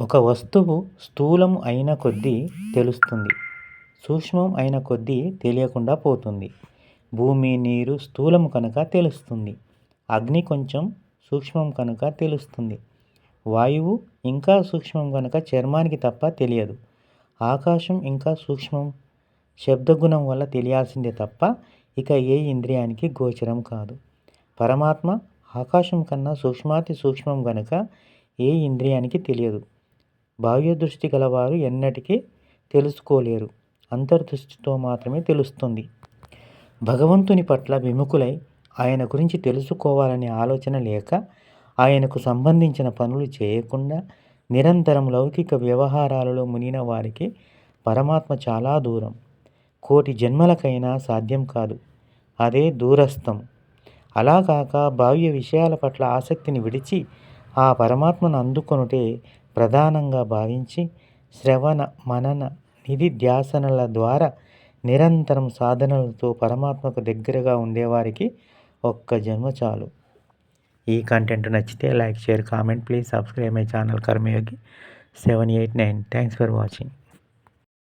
ఒక వస్తువు స్థూలం అయిన కొద్దీ తెలుస్తుంది. సూక్ష్మం అయిన కొద్దీ తెలియకుండా పోతుంది. భూమి నీరు స్థూలం కనుక తెలుస్తుంది. అగ్ని కొంచెం సూక్ష్మం కనుక తెలుస్తుంది. వాయువు ఇంకా సూక్ష్మం కనుక చర్మానికి తప్ప తెలియదు. ఆకాశం ఇంకా సూక్ష్మం. శబ్దగుణం వల్ల తెలియాల్సిందే తప్ప ఇక ఏ ఇంద్రియానికి గోచరం కాదు. పరమాత్మ ఆకాశం కన్నా సూక్ష్మాతి సూక్ష్మం కనుక ఏ ఇంద్రియానికి తెలియదు. బాహ్య దృష్టి గలవారు ఎన్నటికీ తెలుసుకోలేరు. అంతర్దృష్టితో మాత్రమే తెలుస్తుంది. భగవంతుని పట్ల విముఖులై ఆయన గురించి తెలుసుకోవాలనే ఆలోచన లేక ఆయనకు సంబంధించిన పనులు చేయకుండా నిరంతరం లౌకిక వ్యవహారాలలో మునిగిన వారికి పరమాత్మ చాలా దూరం. కోటి జన్మలకైనా సాధ్యం కాదు. అదే దూరస్థం. అలా కాక బాహ్య విషయాల పట్ల ఆసక్తిని విడిచి ఆ పరమాత్మను అందుకొనుటే ప్రధానంగా భావించి శ్రవణ మనన నిధి ధ్యాసనల ద్వారా నిరంతరం సాధనలతో పరమాత్మకు దగ్గరగా ఉండేవారికి ఒక్క జన్మ చాలు. ఈ కంటెంట్ నచ్చితే like share comment please. Subscribe my channel Karmayogi seven eight nine. Thanks for watching.